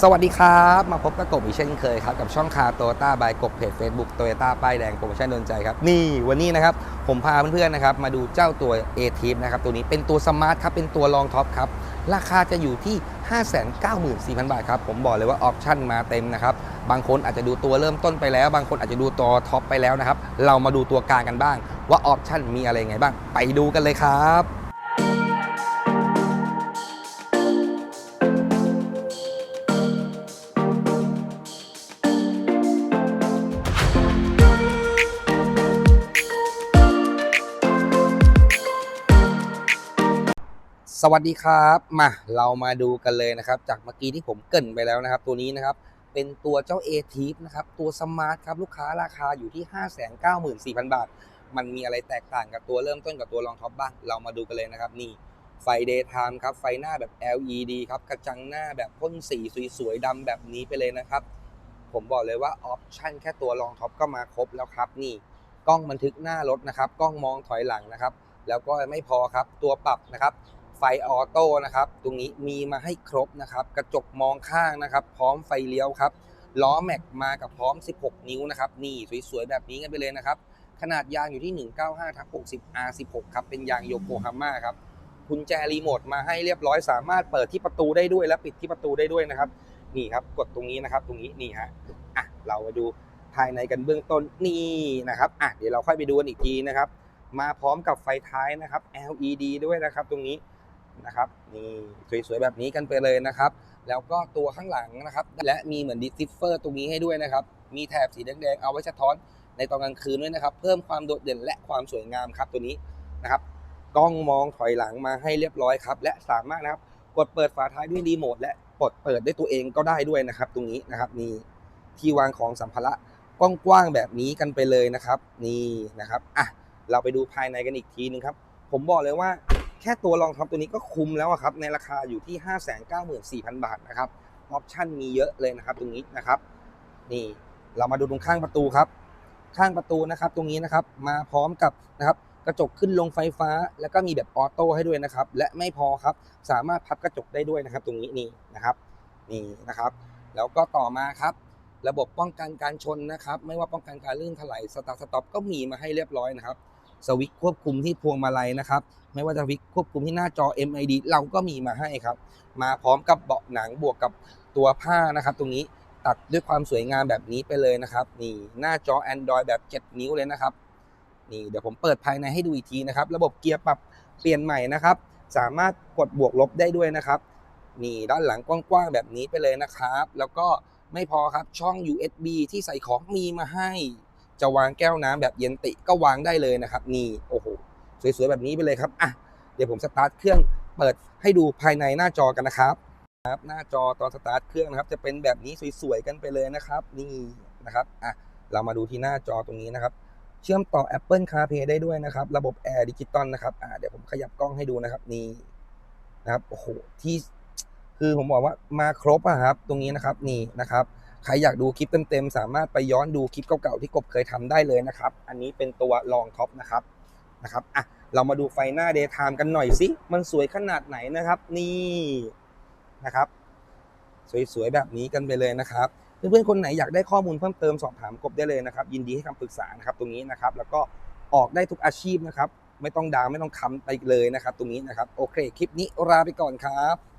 สวัสดีครับ มาพบกับกบอีกเช่นเคยครับ กับช่องคาโตต้าบายกบเพจ Facebook โตโยต้าป้ายแดงโปรโมชั่นโดนใจครับ นี่วันนี้นะครับ ผมพาเพื่อนๆนะครับ มาดูเจ้าตัว a t i p นะครับ ตัวนี้เป็นตัวสมาร์ทครับ เป็นตัวรองท็อปครับ ราคาจะอยู่ที่ 594,000 บาทครับ ผมบอกเลยว่าออปชั่นมาเต็มนะครับ บางคนอาจจะดูตัวเริ่มต้นไปแล้ว บางคนอาจจะดูตัวท็อปไปแล้วนะครับเรามาดูตัวกลางกันบ้าง ว่าออปชั่นมีอะไรไงบ้าง ไปดูกันเลยครับ สวัสดีครับมาเรามาดูกันเลยนะครับ จากเมื่อกี้ที่ผมเกินไปแล้วนะครับ ตัวนี้นะครับเป็นตัวเจ้า a t i p นะครับตัวสมาร์ทครับลูกค้าราคาอยู่ที่ 594,000 บาท มันมีอะไรแตกต่างกับตัวเริ่มต้นกับตัวรองท็อปบ้างเรามาดูกันเลยนะครับนี่ไฟ daytime ครับไฟหน้าแบบ LED ครับกระจังหน้าแบบพ่นสีสวยๆดำแบบนี้ไปเลยนะครับ ผมบอกเลยว่าออปชั่นแค่ตัวรองท็อปก็มาครบแล้วครับนี่กล้องบันทึกหน้ารถนะครับกล้องมองถอยหลังนะครับ แล้วก็ไม่พอครับตัวปรับนะครับ ฟออโต้นะครับ ตรงนี้มีมาให้ครบนะครับ กระจกมองข้างนะครับ พร้อมไฟเลี้ยวครับ ล้อแม็กมากับพร้อม 16 นิ้วนะครับ นี่สวยๆ แบบนี้กันไปเลยนะครับ ขนาดยางอยู่ที่ 195ทับ60 R16 ครับ เป็นยางโยโกฮาม่าครับกุญแจรีโมทมาให้เรียบร้อย สามารถเปิดที่ประตูได้ด้วยและปิดที่ประตูได้ด้วยนะครับ นี่ครับ กดตรงนี้นะครับ ตรงนี้ นี่ฮะ อะ เรามาดูภายในกันเบื้องต้นนี่นะครับ อะ เดี๋ยวเราค่อยไปดูกันอีกทีนะครับ มาพร้อมกับไฟท้ายนะครับ LED ด้วยนะครับ ตรงนี้ นะครับนี่สวยๆแบบนี้กันไปเลยนะครับ แล้วก็ตัวข้างหลังนะครับ และมีเหมือนดิสซิฟเฟอร์ตรงนี้ให้ด้วยนะครับ มีแถบสีแดงๆเอาไว้สะท้อนในตอนกลางคืนด้วยนะครับ เพิ่มความโดดเด่นและความสวยงามครับตัวนี้นะครับกล้องมองถอยหลังมาให้เรียบร้อยครับ และสามารถนะครับกดเปิดฝาท้ายด้วยรีโมทและกดเปิดด้วยตัวเองก็ได้ด้วยนะครับ ตรงนี้นะครับนี่ที่วางของสัมภาระกว้างๆแบบนี้กันไปเลยนะครับ นี่นะครับอะเราไปดูภายในกันอีกทีนึงครับ ผมบอกเลยว่า แค่ตัวรองท็อปตัวนี้ก็คุ้มแล้วอะครับ ในราคาอยู่ที่ 594,000 บาทนะครับออปชั่นมีเยอะเลยนะครับตรงนี้นะครับ นี่เรามาดูตรงข้างประตูครับ ข้างประตูนะครับ ตรงนี้นะครับ มาพร้อมกับนะครับกระจกขึ้นลงไฟฟ้า แล้วก็มีแบบออโต้ให้ด้วยนะครับ และไม่พอครับ สามารถพับกระจกได้ด้วยนะครับ ตรงนี้นี่นะครับ นี่นะครับ แล้วก็ต่อมาครับ ระบบป้องกันการชนนะครับ ไม่ว่าป้องกันการลื่นถลายสตาร์ทสต็อปก็มีมาให้เรียบร้อยนะครับ สวิตช์ควบคุมที่พวงมาลัยนะครับ ไม่ว่าจะวิกควบคุมที่หน้าจอ MID เราก็มีมาให้ครับ มาพร้อมกับเบาะหนังบวกกับตัวผ้านะครับ ตรงนี้ตัดด้วยความสวยงามแบบนี้ไปเลยนะครับ นี่หน้าจอ Android แบบ 7 นิ้วเลยนะครับ นี่เดี๋ยวผมเปิดภายในให้ดูอีกทีนะครับ ระบบเกียร์ปรับเปลี่ยนใหม่นะครับ สามารถกดบวกลบได้ด้วยนะครับ นี่ด้านหลังกว้างๆแบบนี้ไปเลยนะครับ แล้วก็ไม่พอครับช่อง USB ที่ใส่ของมีมาให้ จะวางแก้วน้ำแบบเย็นติก็วางได้เลยนะครับ นี่โอ้โหสวยๆแบบนี้ไปเลยครับอะเดี๋ยวผมสตาร์ทเครื่องเปิดให้ดูภายในหน้าจอกันนะครับครับหน้าจอตอนสตาร์ทเครื่องนะครับ จะเป็นแบบนี้สวยๆกันไปเลยนะครับ นี่นะครับอะเรามาดูที่หน้าจอตรงนี้นะครับ เชื่อมต่อ Apple CarPlay ได้ด้วยนะครับ ระบบ Air Digital นะครับอ่าเดี๋ยวผมขยับกล้องให้ดูนะครับนี่นะครับโอ้โหที่คือผมบอกว่ามาครบอะครับ ตรงนี้นะครับนี่นะครับ ใครอยากดูคลิปเต็มๆ สามารถไปย้อนดูคลิปเก่าๆที่กบเคยทำได้เลยนะครับ อันนี้เป็นตัวรองท็อปนะครับนะครับอะเรามาดูไฟหน้า Daytime กันหน่อยสิมันสวยขนาดไหนนะครับ นี่นะครับ สวยๆแบบนี้กันไปเลยนะครับเพื่อนๆคนไหนอยากได้ข้อมูลเพิ่มเติมสอบถามกบได้เลยนะครับ ยินดีให้คำปรึกษานะครับตรงนี้นะครับ แล้วก็ออกได้ทุกอาชีพนะครับ ไม่ต้องดาวไม่ต้องค้ำไปเลยนะครับ ตรงนี้นะครับ โอเค คลิปนี้ลาไปก่อนครับ